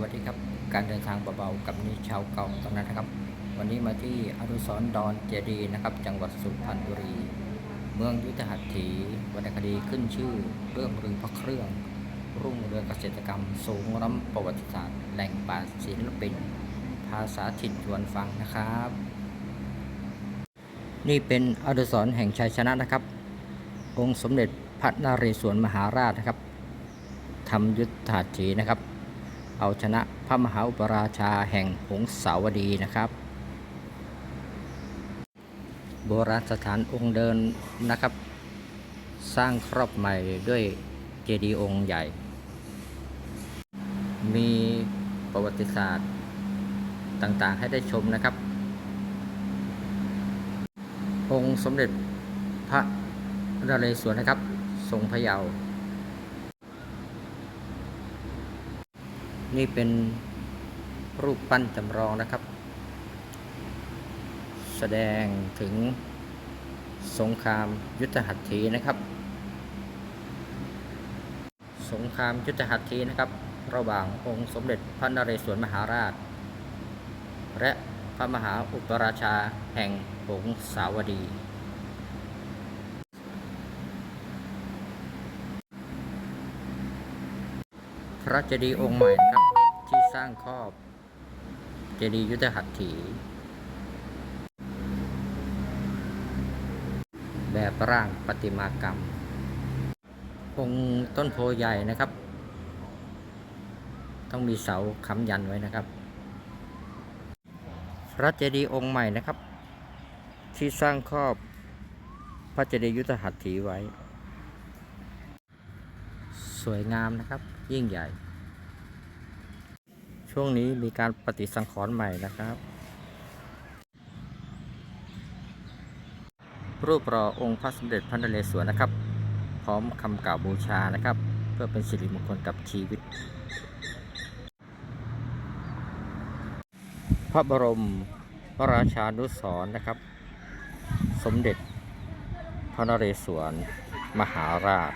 วัสดีครับ การเดินทางเบาๆกับนิชาวเก่าตอนนั้นนะครับ วันนี้มาที่อนุสรดอนเจดีนะครับ จังหวัดสุพรรณบุรี เมืองยุทธหัตถีวรรณคดีขึ้นชื่อ เรื่องรือพระเครื่อง รุ่งเรืองเกษตรกรรม สูงล้ำประวัติศาสตร์ แหล่งป่าศิลปิน ภาษาถิ่นชวนฟังนะครับ นี่เป็นอนุสรแห่งชัยชนะนะครับ องค์สมเด็จพระนเรศวรมหาราชนะครับทำยุทธหัตถีนะครับ เอาชนะพระมหาอุปราชาแห่งหงสาวดีนะครับ โบราณสถานองค์เดินนะครับ สร้างครอบใหม่ด้วยเจดีย์องค์ใหญ่ มีประวัติศาสตร์ต่างๆให้ได้ชมนะครับ องค์สมเด็จพระนเรศวรนะครับ ทรงพระเยาว์ นี่เป็นรูปปั้นจำลองนะครับ แสดงถึงสงครามยุทธหัตถีนะครับ สงครามยุทธหัตถีนะครับ ระหว่างองค์สมเด็จพระนเรศวรมหาราช และพระมหาอุปราชาแห่งหงสาวดี พระเจดีย์องค์ใหม่นะครับ สร้างครอบเจดีย์ยุทธหัตถี แบบร่างประติมากรรมองค์ต้นโพใหญ่นะครับ ต้องมีเสาค้ำยันไว้นะครับ พระเจดีย์องค์ใหม่นะครับ ที่สร้างครอบพระเจดีย์ยุทธหัตถีไว้ สวยงามนะครับ ยิ่งใหญ่ ช่วงนี้มีการปฏิสังขรณ์ใหม่นะครับ รูปรอองค์พระสมเด็จพระนเรศวรนะครับ พร้อมคำกล่าวบูชานะครับ เพื่อเป็นสิริมงคลกับชีวิต พระบรมพระราชานุสรณ์นะครับ สมเด็จพระนเรศวร มหาราช